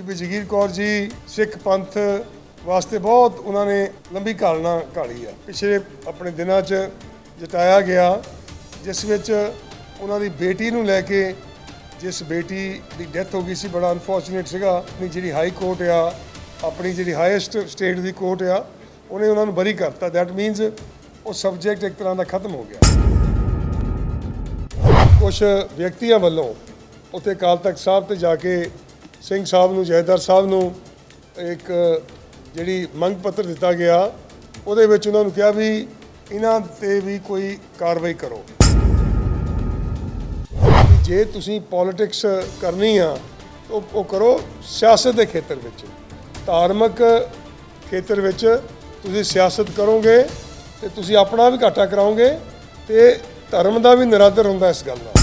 ਬੀਬੀ ਜਗੀਰ ਕੌਰ ਜੀ, ਸਿੱਖ ਪੰਥ ਵਾਸਤੇ ਬਹੁਤ ਉਹਨਾਂ ਨੇ ਲੰਬੀ ਘਾਲਣਾ ਘਾਲੀ ਆ। ਪਿਛਲੇ ਆਪਣੇ ਦਿਨਾਂ 'ਚ ਜਤਾਇਆ ਗਿਆ, ਜਿਸ ਵਿੱਚ ਉਹਨਾਂ ਦੀ ਬੇਟੀ ਨੂੰ ਲੈ ਕੇ ਜਿਸ ਬੇਟੀ ਦੀ ਡੈਥ ਹੋ ਗਈ ਸੀ, ਬੜਾ ਅਨਫੋਰਚੂਨੇਟ ਸੀਗਾ। ਆਪਣੀ ਜਿਹੜੀ ਹਾਈ ਕੋਰਟ ਆ, ਆਪਣੀ ਜਿਹੜੀ ਹਾਈਐਸਟ ਸਟੇਟ ਦੀ ਕੋਰਟ ਆ, ਉਹਨੇ ਉਹਨਾਂ ਨੂੰ ਬਰੀ ਕਰਤਾ। ਦੈਟ ਮੀਨਸ ਉਹ ਸਬਜੈਕਟ ਇੱਕ ਤਰ੍ਹਾਂ ਦਾ ਖਤਮ ਹੋ ਗਿਆ। ਕੁਝ ਵਿਅਕਤੀਆਂ ਵੱਲੋਂ ਉੱਥੇ ਅਕਾਲ ਤਖਤ ਸਾਹਿਬ ਤੇ ਜਾ ਕੇ ਸਿੰਘ ਸਾਹਿਬ ਨੂੰ, ਜੈਦਾਰ ਸਾਹਿਬ ਨੂੰ ਇੱਕ ਜਿਹੜੀ ਮੰਗ ਪੱਤਰ ਦਿੱਤਾ ਗਿਆ, ਉਹਦੇ ਵਿੱਚ ਉਹਨਾਂ ਨੂੰ ਕਿਹਾ ਵੀ ਇਹਨਾਂ ਤੇ ਵੀ ਕੋਈ ਕਾਰਵਾਈ ਕਰੋ। ਜੇ ਤੁਸੀਂ ਪੋਲਿਟਿਕਸ ਕਰਨੀ ਆ, ਉਹ ਉਹ ਕਰੋ ਸਿਆਸਤ ਦੇ ਖੇਤਰ ਵਿੱਚ। ਧਾਰਮਿਕ ਖੇਤਰ ਵਿੱਚ ਤੁਸੀਂ ਸਿਆਸਤ ਕਰੋਗੇ ਤੇ ਤੁਸੀਂ ਆਪਣਾ ਵੀ ਘਾਟਾ ਕਰਾਓਗੇ ਤੇ ਧਰਮ ਦਾ ਵੀ ਨਿਰਾਦਰ ਹੁੰਦਾ ਇਸ ਗੱਲ ਦਾ।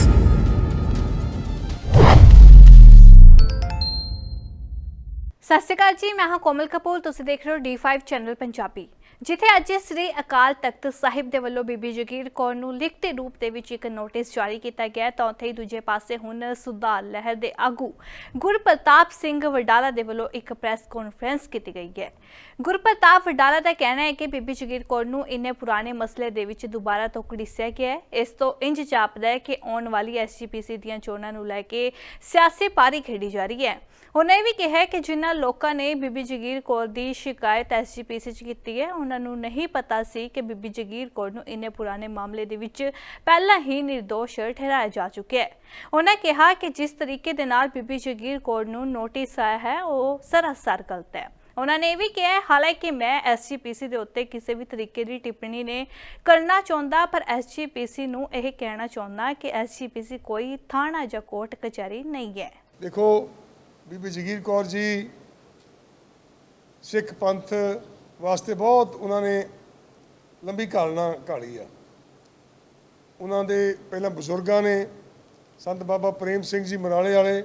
ਸਤਿ ਸ਼੍ਰੀ ਅਕਾਲ ਜੀ, ਮੈਂ ਹਾਂ ਕੋਮਲ ਕਪੂਰ, ਤੁਸੀਂ ਦੇਖ ਰਹੇ ਹੋ D5 ਚੈਨਲ ਪੰਜਾਬੀ। ਜਿੱਥੇ ਅੱਜ ਸ੍ਰੀ ਅਕਾਲ ਤਖਤ ਸਾਹਿਬ ਦੇ ਵੱਲੋਂ ਬੀਬੀ ਜਗੀਰ ਕੌਰ ਨੂੰ ਲਿਖਤੀ ਰੂਪ ਦੇ ਵਿੱਚ ਇੱਕ ਨੋਟਿਸ ਜਾਰੀ ਕੀਤਾ ਗਿਆ ਤਾਂ ਉੱਥੇ ਹੀ ਦੂਜੇ ਪਾਸੇ ਹੁਣ ਸੁਧਾਰ ਲਹਿਰ ਦੇ ਆਗੂ ਗੁਰਪ੍ਰਤਾਪ ਸਿੰਘ ਵਡਾਲਾ ਦੇ ਵੱਲੋਂ ਇੱਕ ਪ੍ਰੈਸ ਕਾਨਫਰੰਸ ਕੀਤੀ ਗਈ ਹੈ। ਗੁਰਪ੍ਰਤਾਪ ਵਡਾਲਾ ਦਾ ਕਹਿਣਾ ਹੈ ਕਿ ਬੀਬੀ ਜਗੀਰ ਕੌਰ ਨੂੰ ਇੰਨੇ ਪੁਰਾਣੇ ਮਸਲੇ ਦੇ ਵਿੱਚ ਦੁਬਾਰਾ ਤੋਂ ਘੜੀਸਿਆ ਗਿਆ ਹੈ। ਇਸ ਤੋਂ ਇੰਜ ਜਾਪਦਾ ਹੈ ਕਿ ਆਉਣ ਵਾਲੀ ਐਸਜੀਪੀਸੀ ਦੀਆਂ ਚੋਣਾਂ ਨੂੰ ਲੈ ਕੇ ਸਿਆਸੀ ਪਾਰੀ ਖੇਡੀ ਜਾ ਰਹੀ ਹੈ। ਉਹਨੇ ਇਹ ਵੀ ਕਿਹਾ ਕਿ ਜਿਨ੍ਹਾਂ ਲੋਕਾਂ ਨੇ ਬੀਬੀ ਜਗੀਰ ਕੌਰ ਦੀ ਸ਼ਿਕਾਇਤ ਐਸਜੀਪੀਸੀ 'ਚ ਕੀਤੀ ਹੈ ਉਹਨਾਂ ਨੂੰ ਨਹੀਂ ਪਤਾ ਸੀ ਕਿ ਬੀਬੀ ਜਗੀਰ ਕੌਰ ਨੂੰ ਇੰਨੇ ਪੁਰਾਣੇ ਮਾਮਲੇ ਦੇ ਵਿੱਚ ਪਹਿਲਾਂ ਹੀ ਨਿਰਦੋਸ਼ ਠਹਿਰਾਇਆ ਜਾ ਚੁੱਕਿਆ ਹੈ। ਉਹਨਾਂ ਕਿਹਾ ਕਿ ਜਿਸ ਤਰੀਕੇ ਦੇ ਨਾਲ ਬੀਬੀ ਜਗੀਰ ਕੌਰ ਨੂੰ ਨੋਟਿਸ ਆਇਆ ਹੈ, ਉਹ ਸਰਾਸਰ ਗਲਤ ਹੈ। ਉਹਨਾਂ ਨੇ ਇਹ ਵੀ ਕਿਹਾ ਹਾਲਾਂਕਿ ਮੈਂ ਐਸਜੀਪੀਸੀ ਦੇ ਉੱਤੇ ਕਿਸੇ ਵੀ ਤਰੀਕੇ ਦੀ ਟਿੱਪਣੀ ਨੇ ਕਰਨਾ ਚਾਹੁੰਦਾ, ਪਰ ਐਸਜੀਪੀਸੀ ਨੂੰ ਇਹ ਕਹਿਣਾ ਚਾਹੁੰਦਾ ਕਿ ਐਸਜੀਪੀਸੀ ਕੋਈ ਥਾਣਾ ਜਾਂ ਕੋਰਟ ਕਚਹਿਰੀ ਨਹੀਂ ਹੈ। ਦੇਖੋ ਬੀਬੀ ਜਗੀਰ ਕੌਰ ਜੀ, ਸਿੱਖ ਪੰਥ ਵਾਸਤੇ ਬਹੁਤ ਉਹਨਾਂ ਨੇ ਲੰਬੀ ਘਾਲਣਾ ਘਾਲੀ ਆ। ਉਹਨਾਂ ਦੇ ਪਹਿਲਾਂ ਬਜ਼ੁਰਗਾਂ ਨੇ, ਸੰਤ ਬਾਬਾ ਪ੍ਰੇਮ ਸਿੰਘ ਜੀ ਮਰਾਲੇ ਵਾਲੇ,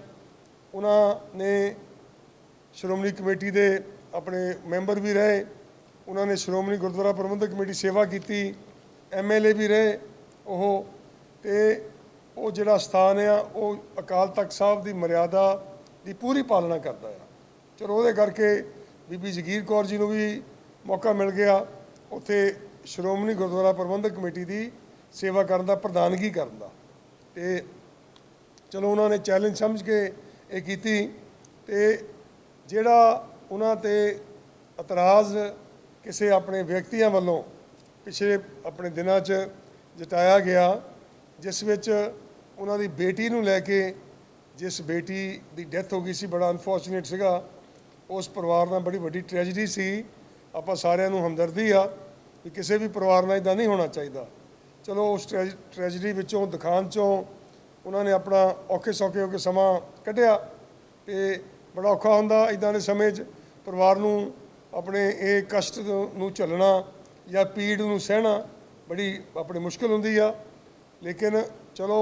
ਉਹਨਾਂ ਨੇ ਸ਼੍ਰੋਮਣੀ ਕਮੇਟੀ ਦੇ ਆਪਣੇ ਮੈਂਬਰ ਵੀ ਰਹੇ, ਉਹਨਾਂ ਨੇ ਸ਼੍ਰੋਮਣੀ ਗੁਰਦੁਆਰਾ ਪ੍ਰਬੰਧਕ ਕਮੇਟੀ ਸੇਵਾ ਕੀਤੀ ਐਮਐਲਏ ਵੀ ਰਹੇ, ਉਹ ਤੇ ਉਹ ਜਿਹੜਾ ਸਥਾਨ ਆ, ਉਹ ਅਕਾਲ ਤਖਤ ਸਾਹਿਬ ਦੀ ਮਰਿਆਦਾ ਦੀ ਪੂਰੀ ਪਾਲਣਾ ਕਰਦਾ ਆ। ਚਲੋ ਉਹਦੇ ਕਰਕੇ ਬੀਬੀ ਜਗੀਰ ਕੌਰ ਜੀ ਨੂੰ ਵੀ ਮੌਕਾ ਮਿਲ ਗਿਆ। ਉੱਥੇ ਸ਼੍ਰੋਮਣੀ ਗੁਰਦੁਆਰਾ ਪ੍ਰਬੰਧਕ ਕਮੇਟੀ ਦੀ ਸੇਵਾ ਕਰਨ ਦਾ, ਪ੍ਰਧਾਨਗੀ ਕਰਨ ਦਾ। ਤੇ ਚਲੋ ਉਹਨਾਂ ਨੇ ਚੈਲੰਜ ਸਮਝ ਕੇ ਇਹ ਕੀਤੀ ਤੇ ਜਿਹੜਾ ਉਹਨਾਂ ਤੇ ਇਤਰਾਜ਼ ਕਿਸੇ ਆਪਣੇ ਵਿਅਕਤੀਆਂ ਵੱਲੋਂ ਪਿਛਲੇ ਆਪਣੇ ਦਿਨਾਂ 'ਚ ਜਤਾਇਆ ਗਿਆ, ਜਿਸ ਵਿੱਚ ਉਹਨਾਂ ਦੀ ਬੇਟੀ ਨੂੰ ਲੈ ਕੇ ਜਿਸ ਬੇਟੀ ਦੀ ਡੈਥ ਹੋ ਗਈ ਸੀ, ਬੜਾ ਅਨਫੋਰਚੂਨੇਟ ਸੀਗਾ। ਉਸ ਪਰਿਵਾਰ ਨਾਲ ਬੜੀ ਵੱਡੀ ਟ੍ਰੈਜੇਡੀ ਸੀ। ਆਪਾਂ ਸਾਰਿਆਂ ਨੂੰ ਹਮਦਰਦੀ ਆ ਵੀ ਕਿਸੇ ਵੀ ਪਰਿਵਾਰ ਨਾਲ ਇਦਾਂ ਨਹੀਂ ਹੋਣਾ ਚਾਹੀਦਾ। ਚਲੋ, ਉਸ ਟ੍ਰੈਜੇਡੀ ਵਿੱਚੋਂ, ਦਿਖਾਣ ਚੋਂ ਉਹਨਾਂ ਨੇ ਆਪਣਾ ਔਖੇ ਸੌਖੇ ਹੋ ਕੇ ਸਮਾਂ ਕੱਢਿਆ ਤੇ ਬੜਾ ਔਖਾ ਹੁੰਦਾ ਇਦਾਂ ਦੇ ਸਮੇਂ 'ਚ ਪਰਿਵਾਰ ਨੂੰ ਆਪਣੇ ਇਹ ਕਸ਼ਟ ਨੂੰ ਝੱਲਣਾ ਜਾਂ ਪੀੜ ਨੂੰ ਸਹਿਣਾ ਬੜੀ ਆਪਣੀ ਮੁਸ਼ਕਲ ਹੁੰਦੀ ਆ। ਲੇਕਿਨ ਚਲੋ,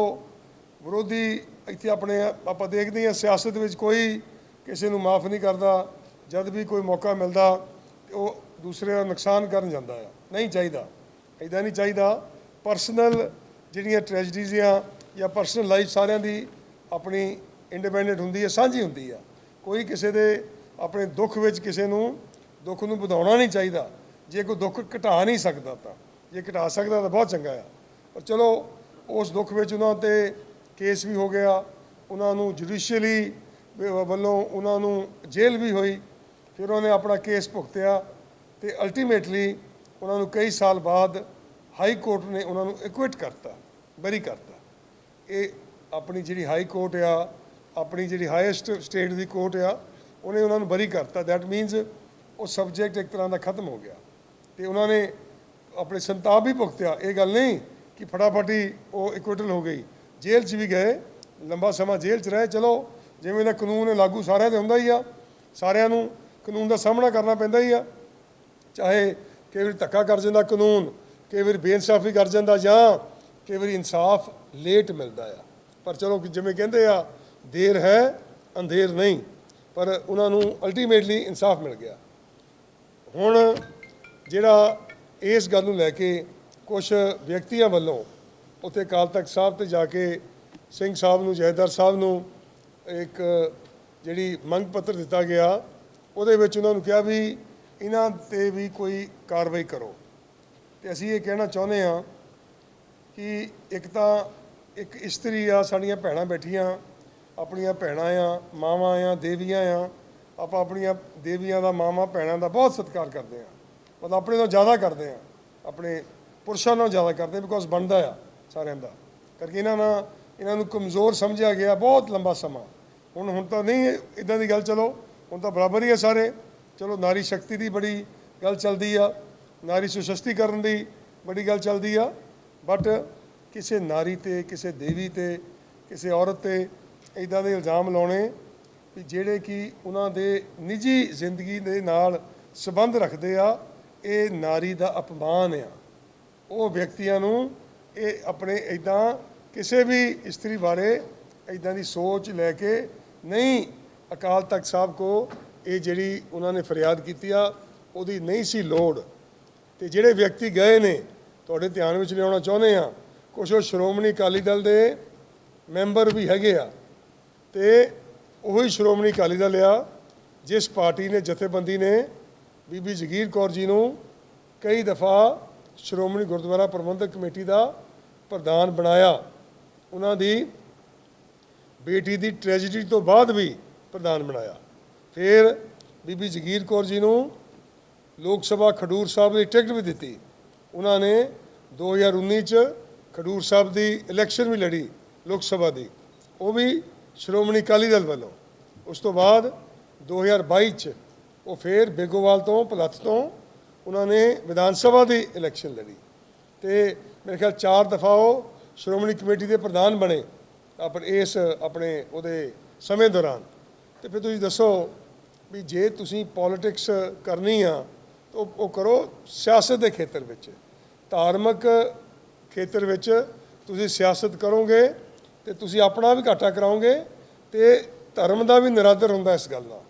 ਵਿਰੋਧੀ ਇੱਥੇ ਆਪਣੇ ਆਪਾਂ ਦੇਖਦੇ ਹਾਂ ਸਿਆਸਤ ਵਿੱਚ ਕੋਈ ਕਿਸੇ ਨੂੰ ਮਾਫ ਨਹੀਂ ਕਰਦਾ, ਜਦ ਵੀ ਕੋਈ ਮੌਕਾ ਮਿਲਦਾ ਉਹ ਦੂਸਰੇ ਦਾ ਨੁਕਸਾਨ ਕਰਨ ਜਾਂਦਾ ਆ। ਨਹੀਂ ਚਾਹੀਦਾ। ਇਦਾਂ ਨਹੀਂ ਚਾਹੀਦਾ। ਪਰਸਨਲ ਜਿਹੜੀਆਂ ਟ੍ਰੈਜਡੀਜ਼ ਆ ਜਾਂ ਪਰਸਨਲ ਲਾਈਫ ਸਾਰਿਆਂ ਦੀ ਆਪਣੀ ਇੰਡੀਪੈਂਡੈਂਟ ਹੁੰਦੀ ਹੈ ਸਾਂਝੀ ਹੁੰਦੀ ਆ। ਕੋਈ ਕਿਸੇ ਦੇ ਆਪਣੇ ਦੁੱਖ ਵਿੱਚ ਕਿਸੇ ਨੂੰ ਦੁੱਖ ਨੂੰ ਵਧਾਉਣਾ ਨਹੀਂ ਚਾਹੀਦਾ। ਜੇ ਕੋਈ ਦੁੱਖ ਘਟਾ ਨਹੀਂ ਸਕਦਾ ਤਾਂ, ਜੇ ਘਟਾ ਸਕਦਾ ਤਾਂ ਬਹੁਤ ਚੰਗਾ ਆ। ਪਰ ਚਲੋ, ਉਸ ਦੁੱਖ ਵਿੱਚ ਉਹਨਾਂ ਤੇ ਕੇਸ ਵੀ ਹੋ ਗਿਆ, ਉਹਨਾਂ ਨੂੰ ਜੁਡੀਸ਼ੀਅਲੀ ਵੱਲੋਂ ਉਹਨਾਂ ਨੂੰ ਜੇਲ੍ਹ ਵੀ ਹੋਈ, ਫਿਰ ਉਹਨੇ ਆਪਣਾ ਕੇਸ ਭੁਗਤਿਆ ਤੇ ਅਲਟੀਮੇਟਲੀ ਉਹਨਾਂ ਨੂੰ ਕਈ ਸਾਲ ਬਾਅਦ ਹਾਈ ਕੋਰਟ ਨੇ ਉਹਨਾਂ ਨੂੰ ਇਕੁਇਟ ਕਰਤਾ, ਬਰੀ ਕਰਤਾ। ਇਹ ਆਪਣੀ ਜਿਹੜੀ ਹਾਈ ਕੋਰਟ ਆ, ਆਪਣੀ ਜਿਹੜੀ ਹਾਈਐਸਟ ਸਟੇਟ ਦੀ ਕੋਰਟ ਆ, ਉਹਨੇ ਉਹਨਾਂ ਨੂੰ ਬਰੀ ਕਰਤਾ। ਦੈਟ ਮੀਨਸ ਉਹ ਸਬਜੈਕਟ ਇੱਕ ਤਰ੍ਹਾਂ ਦਾ ਖਤਮ ਹੋ ਗਿਆ। ਤੇ ਉਹਨਾਂ ਨੇ ਆਪਣੇ ਸੰਤਾਪ ਵੀ ਭੁਗਤਿਆ। ਇਹ ਗੱਲ ਨਹੀਂ ਕਿ ਫਟਾਫਟੀ ਉਹ ਇਕੁਇਟਲ ਹੋ ਗਈ। ਜੇਲ੍ਹ 'ਚ ਵੀ ਗਏ, ਲੰਬਾ ਸਮਾਂ ਜੇਲ੍ਹ 'ਚ ਰਹੇ, ਚਲੋ, ਜਿਵੇਂ ਦਾ ਕਾਨੂੰਨ ਹੈ ਲਾਗੂ ਸਾਰਿਆਂ ਤੇ ਹੁੰਦਾ ਹੀ ਆ, ਸਾਰਿਆਂ ਨੂੰ ਕਾਨੂੰਨ ਦਾ ਸਾਹਮਣਾ ਕਰਨਾ ਪੈਂਦਾ ਹੀ ਆ। ਚਾਹੇ ਕਈ ਵਾਰੀ ਧੱਕਾ ਕਰ ਜਾਂਦਾ ਕਾਨੂੰਨ, ਕਈ ਵਾਰੀ ਬੇਇਨਸਾਫੀ ਕਰ ਜਾਂਦਾ ਜਾਂ ਕਈ ਵਾਰੀ ਇਨਸਾਫ ਲੇਟ ਮਿਲਦਾ ਆ। ਪਰ ਚਲੋ ਜਿਵੇਂ ਕਹਿੰਦੇ ਆ, ਦੇਰ ਹੈ, ਅੰਧੇਰ ਨਹੀਂ, ਪਰ ਉਹਨਾਂ ਨੂੰ ਅਲਟੀਮੇਟਲੀ ਇਨਸਾਫ ਮਿਲ ਗਿਆ। ਹੁਣ ਜਿਹੜਾ ਇਸ ਗੱਲ ਨੂੰ ਲੈ ਕੇ ਕੁਝ ਵਿਅਕਤੀਆਂ ਵੱਲੋਂ ਉੱਥੇ ਅਕਾਲ ਤਖਤ ਸਾਹਿਬ ਤੇ ਜਾ ਕੇ ਸਿੰਘ ਸਾਹਿਬ ਨੂੰ ਜਹੇਦਾਰ ਸਾਹਿਬ ਨੂੰ ਇੱਕ ਜਿਹੜੀ ਮੰਗ ਪੱਤਰ ਦਿੱਤਾ ਗਿਆ, ਉਹਦੇ ਵਿੱਚ ਉਹਨਾਂ ਨੂੰ ਕਿਹਾ ਵੀ ਇਹਨਾਂ ਤੇ ਵੀ ਕੋਈ ਕਾਰਵਾਈ ਕਰੋ। ਤੇ ਅਸੀਂ ਇਹ ਕਹਿਣਾ ਚਾਹੁੰਦੇ ਹਾਂ ਕਿ ਇੱਕ ਤਾਂ ਇੱਕ ਇਸਤਰੀ ਆ, ਸਾਡੀਆਂ ਭੈਣਾਂ ਬੈਠੀਆਂ, ਆਪਣੀਆਂ ਭੈਣਾਂ ਆ, ਮਾਵਾਂ ਆ, ਦੇਵੀਆਂ ਆ, ਆਪਾਂ ਆਪਣੀਆਂ ਦੇਵੀਆਂ ਦਾ, ਮਾਵਾਂ ਭੈਣਾਂ ਦਾ ਬਹੁਤ ਸਤਿਕਾਰ ਕਰਦੇ ਆ ਮਤਲਬ ਆਪਣੇ ਤੋਂ ਜ਼ਿਆਦਾ ਕਰਦੇ ਆ ਆਪਣੇ ਪੁਰਸ਼ਾਂ ਨਾਲੋਂ ਜ਼ਿਆਦਾ ਕਰਦੇ ਆ ਬਿਕੋਜ਼ ਬਣਦਾ ਆ। ਸਾਰਿਆਂ ਦਾ ਕਰਕੇ ਇਹਨਾਂ ਨਾਲ ਇਹਨਾਂ ਨੂੰ ਕਮਜ਼ੋਰ ਸਮਝਿਆ ਗਿਆ ਬਹੁਤ ਲੰਬਾ ਸਮਾਂ। ਹੁਣ ਹੁਣ ਤਾਂ ਨਹੀਂ ਇਦਾਂ ਦੀ ਗੱਲ ਚਲੋ, ਹੁਣ ਤਾਂ ਬਰਾਬਰ ਹੀ ਆ ਸਾਰੇ। ਚਲੋ, ਨਾਰੀ ਸ਼ਕਤੀ ਦੀ ਬੜੀ ਗੱਲ ਚੱਲਦੀ ਆ, ਨਾਰੀ ਸੁਸ਼ਸਤੀਕਰਨ ਦੀ ਬੜੀ ਗੱਲ ਚੱਲਦੀ ਆ। ਬਟ ਕਿਸੇ ਨਾਰੀ ਤੇ, ਕਿਸੇ ਦੇਵੀ ਤੇ, ਕਿਸੇ ਔਰਤ ਤੇ ਇਦਾਂ ਦੇ ਇਲਜ਼ਾਮ ਲਾਉਣੇ ਵੀ ਜਿਹੜੇ ਕਿ ਉਹਨਾਂ ਦੇ ਨਿੱਜੀ ਜ਼ਿੰਦਗੀ ਦੇ ਨਾਲ ਸੰਬੰਧ ਰੱਖਦੇ ਆ, ਇਹ ਨਾਰੀ ਦਾ ਅਪਮਾਨ ਆ। ਉਹ ਵਿਅਕਤੀਆਂ ਨੂੰ ਇਹ ਆਪਣੇ ਇਦਾਂ ਕਿਸੇ ਵੀ ਇਸਤਰੀ ਬਾਰੇ ਇਦਾਂ ਦੀ ਸੋਚ ਲੈ ਕੇ ਨਹੀਂ ਅਕਾਲ ਤਖਤ ਸਾਹਿਬ ਕੋ ਇਹ ਜਿਹੜੀ ਉਹਨਾਂ ਨੇ ਫਰਿਆਦ ਕੀਤੀ ਆ, ਉਹਦੀ ਨਹੀਂ ਸੀ ਲੋੜ। ਤੇ ਜਿਹੜੇ ਵਿਅਕਤੀ ਗਏ ਨੇ, ਤੁਹਾਡੇ ਧਿਆਨ ਵਿੱਚ ਲਿਆਉਣਾ ਚਾਹੁੰਦੇ ਆ ਕੁਝ ਉਹ ਸ਼੍ਰੋਮਣੀ ਅਕਾਲੀ ਦਲ ਦੇ ਮੈਂਬਰ ਵੀ ਹੈਗੇ ਆ। ਤੇ ਉਹੀ ਸ਼੍ਰੋਮਣੀ ਅਕਾਲੀ ਦਲ ਆ, ਜਿਸ ਪਾਰਟੀ ਨੇ ਜਥੇਬੰਦੀ ਨੇ ਬੀਬੀ ਜਗੀਰ ਕੌਰ ਜੀ ਨੂੰ ਕਈ ਦਫਾ ਸ਼੍ਰੋਮਣੀ ਗੁਰਦੁਆਰਾ ਪ੍ਰਬੰਧਕ ਕਮੇਟੀ ਦਾ ਪ੍ਰਧਾਨ ਬਣਾਇਆ। ਉਹਨਾਂ ਦੀ ਬੇਟੀ ਦੀ ਟ੍ਰੈਜੇਡੀ ਤੋਂ ਬਾਅਦ ਵੀ ਪ੍ਰਧਾਨ ਬਣਾਇਆ। ਫਿਰ ਬੀਬੀ ਜਗੀਰ ਕੌਰ ਜੀ ਨੂੰ ਲੋਕ ਸਭਾ ਖਡੂਰ ਸਾਹਿਬ ਦੀ ਟਿਕਟ ਵੀ ਦਿੱਤੀ। ਉਹਨਾਂ ਨੇ 2019 ਚ ਖਡੂਰ ਸਾਹਿਬ ਦੀ ਇਲੈਕਸ਼ਨ ਵੀ ਲੜੀ ਲੋਕ ਸਭਾ ਦੀ। ਉਹ ਵੀ ਸ਼੍ਰੋਮਣੀ ਅਕਾਲੀ ਦਲ ਵੱਲੋਂ। ਉਸ ਤੋਂ ਬਾਅਦ 2022 ਚ ਉਹ ਫਿਰ ਬੇਗੋਵਾਲ ਤੋਂ, ਭਲੱਥ ਤੋਂ ਉਹਨਾਂ ਨੇ ਵਿਧਾਨ ਸਭਾ ਦੀ ਇਲੈਕਸ਼ਨ ਲੜੀ। ਤੇ ਮੇਰੇ ਖਿਆਲ ਚਾਰ ਦਫਾ ਉਹ ਸ਼੍ਰੋਮਣੀ ਕਮੇਟੀ ਦੇ ਪ੍ਰਧਾਨ ਬਣੇ ਆਪਰ, ਇਸ ਆਪਣੇ ਉਹਦੇ ਸਮੇਂ ਦੌਰਾਨ। ਤੇ ਫਿਰ ਤੁਸੀਂ ਦੱਸੋ ਵੀ ਜੇ ਤੁਸੀਂ ਪੋਲਿਟਿਕਸ ਕਰਨੀ ਆ, ਤਾਂ ਉਹ ਕਰੋ ਸਿਆਸਤ ਦੇ ਖੇਤਰ ਵਿੱਚ। ਧਾਰਮਿਕ ਖੇਤਰ ਵਿੱਚ ਤੁਸੀਂ ਸਿਆਸਤ ਕਰੋਗੇ ਤੇ ਤੁਸੀਂ ਆਪਣਾ ਵੀ ਘਾਟਾ ਕਰਾਓਗੇ ਤੇ ਧਰਮ ਦਾ ਵੀ ਨਿਰਾਦਰ ਹੁੰਦਾ ਇਸ ਗੱਲ ਨਾਲ